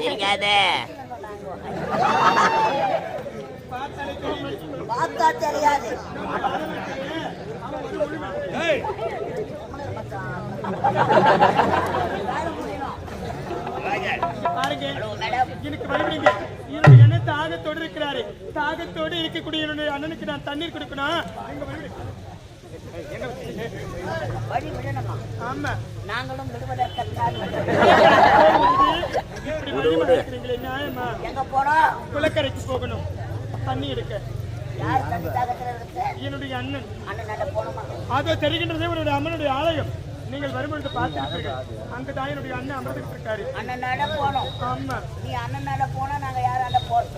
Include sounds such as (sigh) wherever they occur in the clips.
இருக்காத பார்த்தா தெரியாது. எனக்கு தாகத்தோடு இருக்கிறாரு? தாகத்தோடு இருக்கக்கூடிய என்னுடைய அண்ணனுக்கு நான் தண்ணீர் கொடுக்கணும்? ஆமா. நாங்களும் விடுவதற்கத்தான் இப்படி வழிமுறை இருக்கிறீங்களே நியாயமா எங்க போறோம். குளக்கரைக்கு போகணும். தண்ணி எடுக்க. என்னுடைய அண்ணன். அதோ தெரிகின்றதே உன்னுடைய அம்மனுடைய ஆலயம். நீங்கள் வரும்பொழுது பார்த்திருப்பீர்கள். அங்குதான் என்னுடைய அண்ணன் அமர்ந்துட்டு இருக்காரு அண்ணன் நட போனோம் ஆமா. நீ அண்ணன் நட போனா நாங்க யாரும் அண்ணன் போறோம்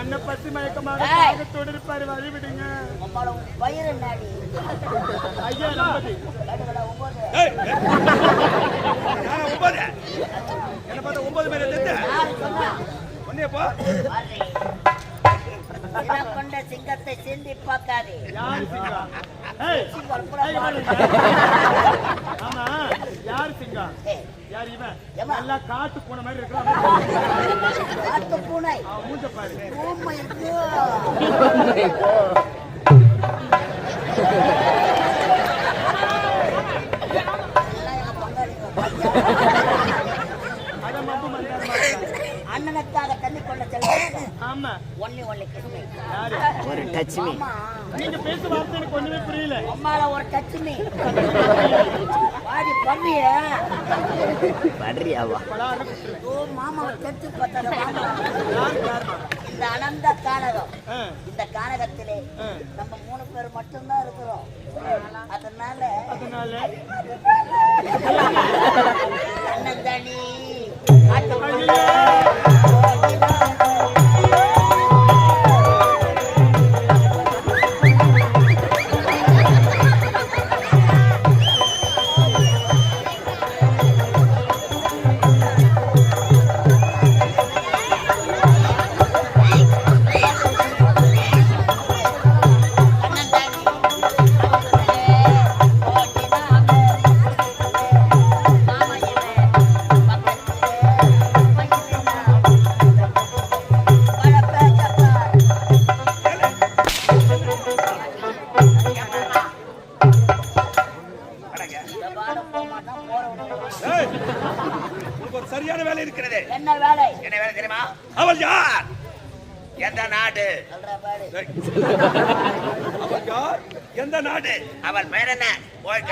அண்ணன் பசி மயக்கமாக. தாகத்தோடு இருப்பாரு. வழி விடுங்க வயிறு நாடி ஐயா நம்பது ஒன்பது. என்ன பார்த்தா ஒன்பது சொன்னா இனம் கொண்ட சிங்கத்தை சிந்தி பார்க்காதே சிங்கம் ஆமா யாரு சிங்கா ஏய், யார் இவன்? நல்லா காட்டு போன மாதிரி இருக்கிறான் காட்டு பூனை. மூஞ்ச பாரு. அண்ணனுக்காக தண்ணி கொண்ட செல்ல ஆமா. ஒன்னி ஒன்னி கிருமி. யாரு? ஒரு டச் மீ ஆமா. நீங்க பேச வார்த்தை எனக்கு ஒண்ணுமே புரியல. அம்மால ஒரு பண்ணிய படுறியாவா குத்துறேன். ஓ மாமாவை மாமா. யாரு காரணம் இந்த அனந்த கானகம். இந்த கானகத்திலே. நம்ம மூணு பேர் மட்டும்தான் இருக்கிறோம். அதனால அதனால? அண்ணன் தனி. அவள் யார் எந்த நாடு? அவள் பேர் என்ன? போய்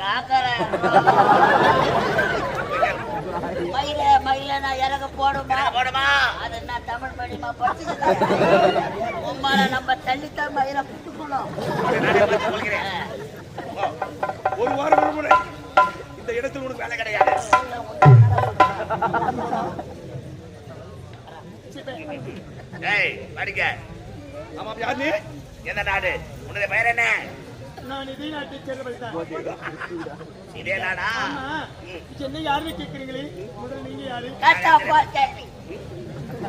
காக்கறேன் மயில மயில நான் இறங்க போடுமா? போடுமா? அது நான் தமிழ் மீடியமா படிச்சுக்கிறேன் உம்மால நம்ம தள்ளித்தான் மயில புட்டுக்கணும் ஒரு வாரம் ஒரு முறை. இந்த இடத்தில் உனக்கு வேலை கிடையாது. ஏய் படிக்க. ஆமாம் யார் நீ? எந்த நாடு? உன்னுடைய பெயர் என்ன? நான் இதே நாட்டை சேர்ந்தவள் தான். இதே நாடா? ஆமா. என்ன யாருன்னு கேக்குறீங்களே? முதல்ல நீங்க யாரு? பார் கேள்வி.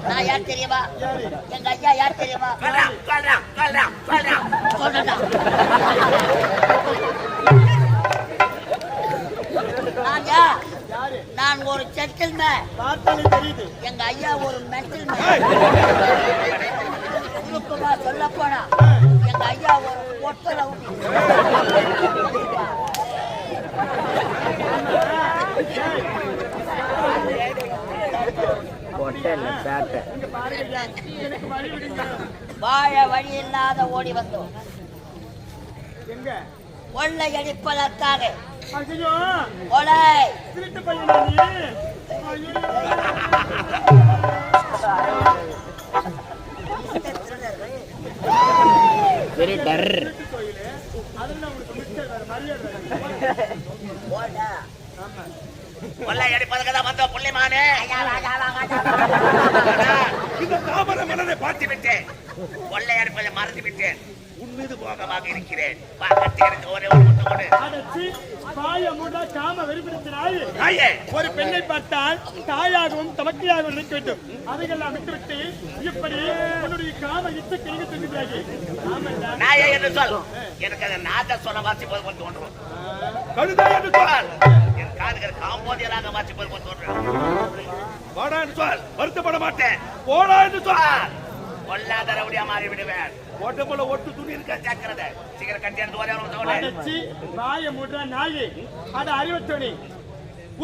நான் யார் தெரியுமா? எங்க ஐயா யார் தெரியுமா? கொல்றான் கொல்றான் கொல்றான் கொல்றான் சொல்றா நான் யார் யாரு? நான் ஒரு ஜென்டில்மேன் பார்த்தாலே தெரியுது. எங்க ஐயா ஒரு மென்டல் மேன் சுருக்கமா சொல்ல போனா எங்க ஐயா ஒரு பொட்டல இங்க வழி வாழ வழி இல்லாத ஓடி வந்தோம் கொள்ளை அடிப்பதற்காக கொலை திருட்டு பையனா நீ ஐயோ வெரி டர் திருட்டு கோயிலு அதுல உங்களுக்கு மிஸ்டர் வேற மரியாதை வேற. ஓடா ஆமா கொள்ளை அடிப்பதுக்கு தான் வந்த புள்ளிமானே. இந்த தாமர மலரை பார்த்து விட்டேன். கொள்ளை அடிப்பதை மறந்து விட்டேன். உன் மீது போகமாக இருக்கிறேன். வா கட்டி எனக்கு ஒரே ஒரு முட்டை கொடு. பாய மூடா காம வெறிபிடித்தினாய் தாயே. ஒரு பெண்ணை பார்த்தால் தாயாகவும் தமக்கையாகவும் நினைக்க வேண்டும். அதையெல்லாம் விட்டுவிட்டு இப்படி உன்னுடைய காம கிழிவு தந்துகிறாய் ஆமாண்டா. நாயே என்று சொல். எனக்கு அந்த நாட்ட சொல்ல வாசி போது கொண்டு கொண்டு கழுதை என்று சொல். என் காதுகள் காம்போதியராக வாசிப்பது போல் தோன்றும். வாடா என்று சொல். வருத்தப்பட மாட்டேன். போடா என்று சொல். பொல்லாத ரவுடியா மாறி விடுவேன். ஓட்ட போல ஒட்டு துணி இருக்க ஜாக்கிரதை? சீக்கிரம் கட்டி எடுத்து ஒரே ஒரு தவணை. அடைச்சி வாய முடுற நாயி. அட அறிவத்தோனி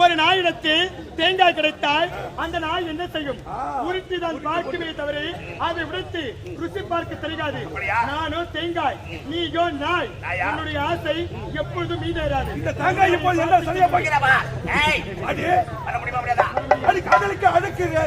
ஒரு நாயிடத்தில் தேங்காய் கிடைத்தால் அந்த நாய் என்ன செய்யும்? உருட்டி தான் பார்க்குமே தவிர அதை உடைத்து ருசி பார்க்க தெரியாது? நானும் தேங்காய் நீயோ நாய்? உன்னுடைய ஆசை எப்பொழுதும் மீதேறாது. இந்த தேங்காய் இப்போ என்ன சரியா போய் இங்கே வா. ஏய், அடி. வர முடியுமா முடியாதா? அடி காதலுக்கு அடக்குங்க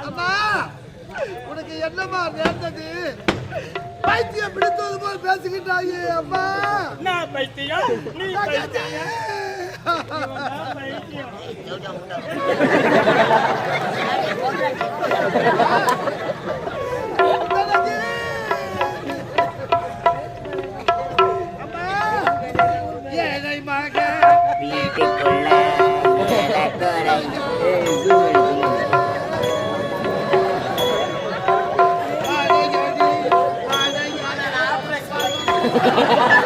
அம்மா உனக்கு என்னம்மா நேர்ந்தது? பைத்தியம் பிடித்தது போல் பேசிக்கிட்டாயே அம்மா. நான் பைத்தியம்? வீட்டுக்குள்ள Ha ha ha!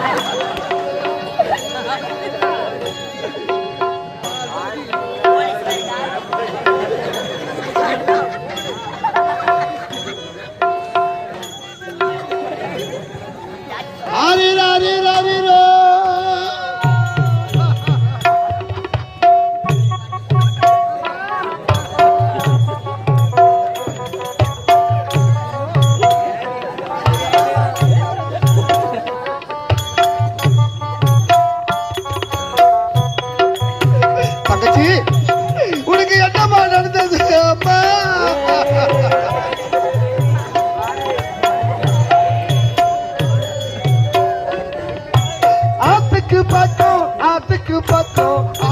patao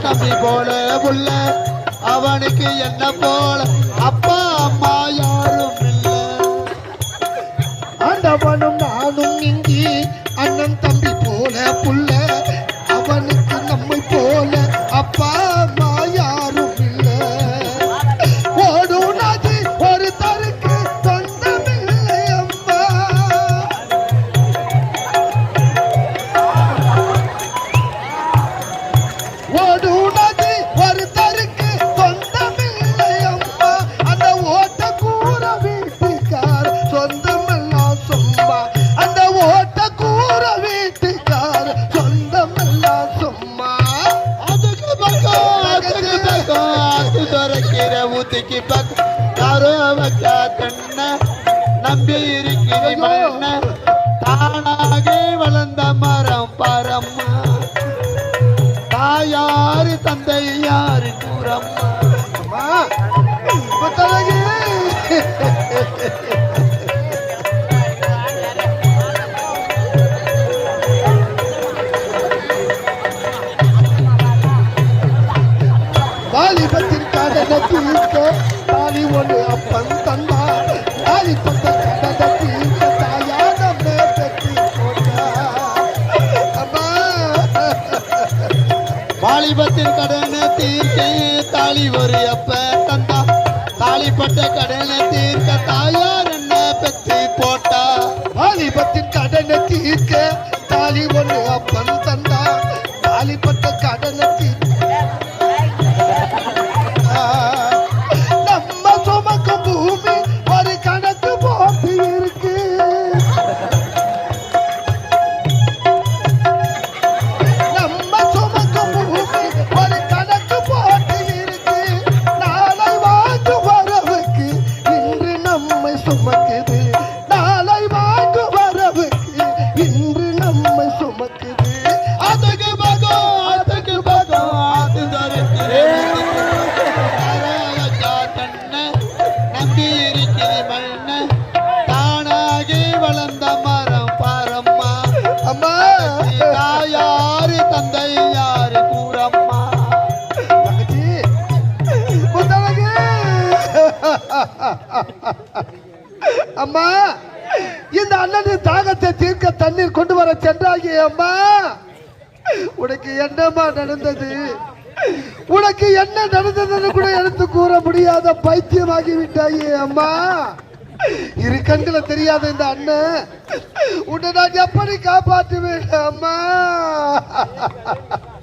தம்பி போல புள்ள அவனுக்கு என்ன போல அப்பா அம்மா யாரும் Wadu தாயாரு தந்தை யாரு கூறம்மா புத்தகி வாலிபத்தின் கடனை தீர்க்க தாலி ஒன்று அப்பன் தந்தை. வாலிபத்தின் கடனை தீர்க்க தாலி ஒரு அப்ப தந்தா? தாலிப்பட்ட கடனை தீர்க்க தாயார் என்ன பெத்தி போட்டா? வாலிபத்தின் கடனை தீர்க்க தாலி ஒன்று அப்பன் தந்தா. தாலிப்பட்ட கடனை தீர்க்க (laughs) அம்மா இந்த அண்ணனின் தாகத்தை தீர்க்க தண்ணீர் கொண்டு வர சென்றாயே அம்மா. உனக்கு என்னம்மா நடந்தது? உனக்கு என்ன நடந்ததுன்னு கூட எடுத்து கூற முடியாத பைத்தியமாகி விட்டாயே அம்மா. இரு கண்கள தெரியாத இந்த அண்ணன் உன்னை நான் எப்படி காப்பாற்றுவேன் அம்மா?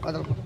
(laughs)